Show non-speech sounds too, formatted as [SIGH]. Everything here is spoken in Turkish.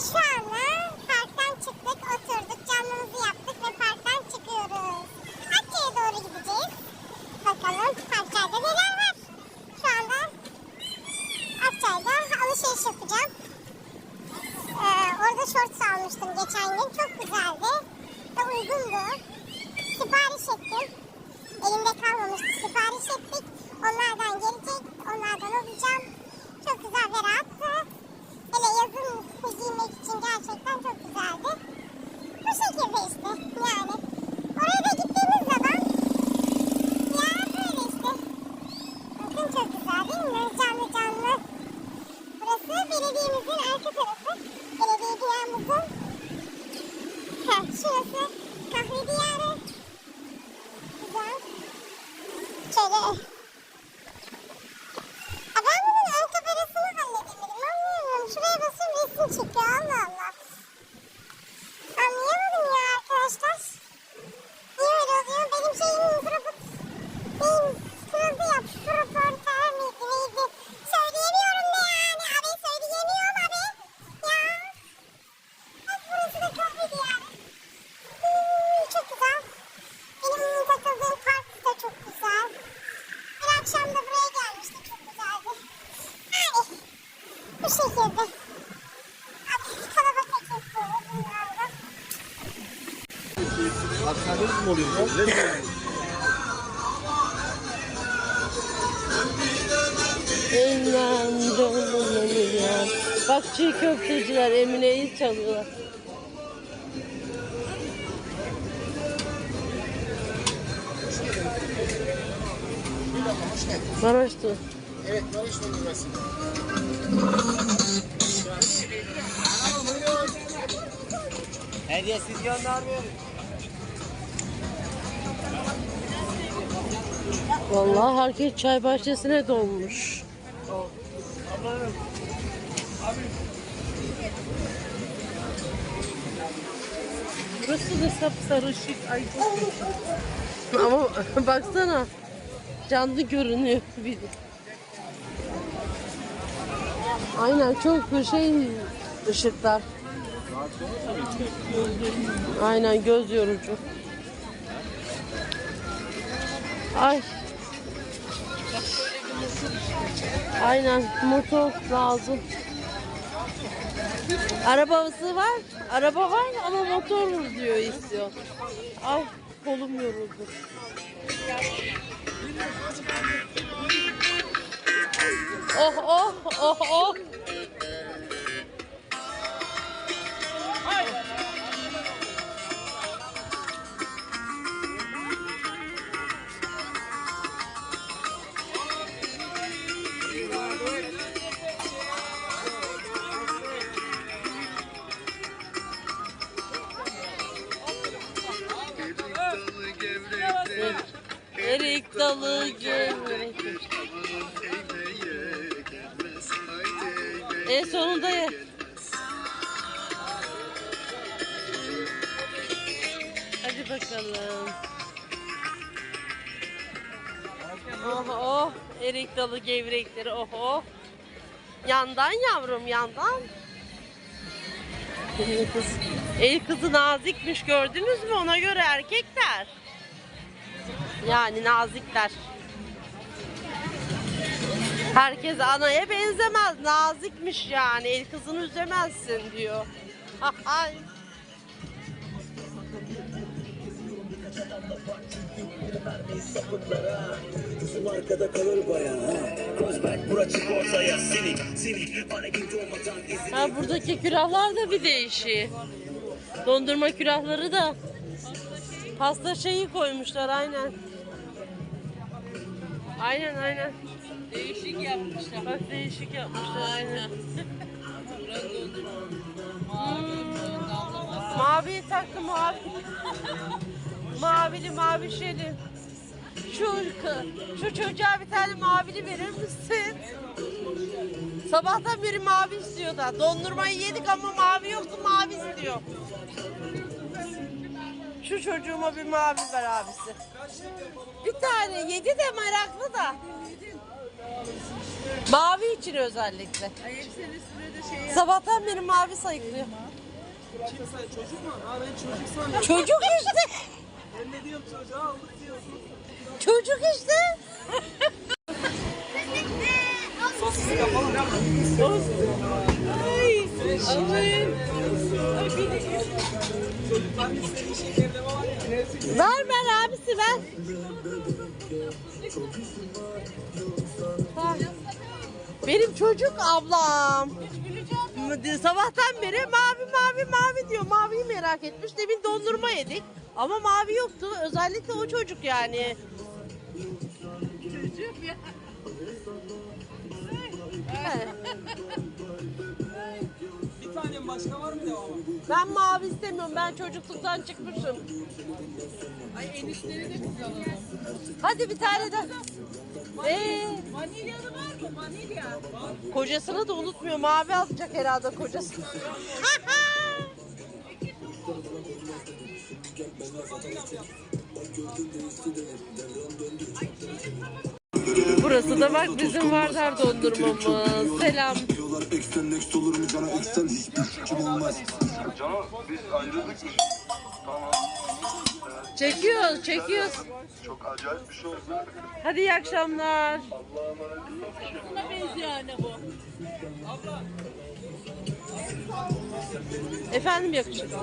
şu anda parktan çıktık, oturduk, canlımızı yaptık ve parktan çıkıyoruz. Hakkı'ya doğru gideceğiz. Bakalım parklarda neler var. Şu anda Akçay'da alışveriş yapacağım. Ee, orada shorts almıştım geçen gün. Çok güzeldi. Ve uygundu. Sipariş ettim. Elimde kalmamıştı. Sipariş ettik. Onlardan gelecek. Onlardan alacağım. Çok güzel ve rahattı. Hele yazın giymek için gerçekten çok güzeldi. Bu şekilde işte yani. Oraya da gittiğimiz zaman ya böyle işte. Bakın çok güzel değil mi? Canlı canlı. Burası belediyemizin arka tarafı. Belediye binamızın. Heh, şurası kahve diyarı. Güzel. Şöyle. Aa, ben bunun ön kamerasını halledemedim. Anlayamıyorum. Şuraya basıyorum resim çekiyor. Allah Allah. Anlayamadım ya arkadaşlar. Niye öyle oluyor? Benim şeyim robot. Benim kırıldı ya. Proportör miydi neydi? Söyleyemiyorum ne yani. Abi söyleyemiyorum abi. Ya. Bak burası da kahve diyarı. Hmm, çok güzel. Benim takıldığım park da çok güzel. Bir akşam da buraya gelmişti. Çok güzeldi. Yani bu şekilde. Hastaneniz mi oluyor? Elmem canım ya. Bak çiğ köfteciler Emine'yi çalıyorlar. Maraş'tı. Evet, Barış Dondurması. Hediyesiz göndermiyorum. Vallahi herkes çay bahçesine dolmuş. Burası da sapsarışık. Ay çok. Ama [LAUGHS] baksana. Canlı görünüyor bir de. Aynen çok şey ışıklar. Aynen göz yorucu. Ay. Aynen motor lazım. Arabası var. Araba var ama motor diyor istiyor. Ay kolum yoruldu. Oh oh oh oh. Erik dalı gevrek. En sonunda ye. Hadi bakalım. Oh oh. Erik dalı gevrekleri oh oh. Yandan yavrum yandan. El kızı nazikmiş gördünüz mü? Ona göre erkekler. Yani nazikler. Herkes anaya benzemez. Nazikmiş yani. El kızını üzemezsin diyor. Ay. Arkada kalır bayağı izin Ha buradaki külahlar da bir değişiyor. Dondurma külahları da pasta şeyi koymuşlar aynen. Aynen aynen. Değişik yapmışlar. Bak değişik yapmışlar aynen. Mavi taktı mavi. Mavili mavişeli. Şu ırkı, şu çocuğa bir tane mavili verir misin? Sabahtan beri mavi istiyor da. Dondurmayı yedik ama mavi yoktu, mavi istiyor. Şu çocuğuma bir mavi ver abisi. Bir tane yedi de meraklı da. Mavi için özellikle. Sabahtan beri mavi sayıklıyor. Kimse çocuk mu? Ha ben çocuk sanıyorum. Çocuk işte. Ver ver abisi ver. Benim çocuk ablam. Sabahtan beri mavi mavi mavi diyor. Maviyi merak etmiş. Demin dondurma yedik. Ama mavi yoktu. Özellikle o çocuk yani. Çocuk ya. Tanem başka var mı devamı? Ben mavi istemiyorum. Ben çocukluktan çıkmışım. Ay enişleri de güzel alalım. Hadi bir tane de. Ee, Vanilyalı var mı? Vanilya. kocasını da unutmuyor. Mavi alacak herhalde kocası. [LAUGHS] Burası da bak bizim Vardar dondurmamız. Selam. Diyorlar eksen next olur mu cana eksen hiçbir fikrim olmaz Cano biz ayrıldık mı? Tamam. Çekiyoruz, çekiyoruz. Çok acayip bir şey oldu. Hadi iyi akşamlar. Buna benziyor anne bu. Efendim yakışıklı.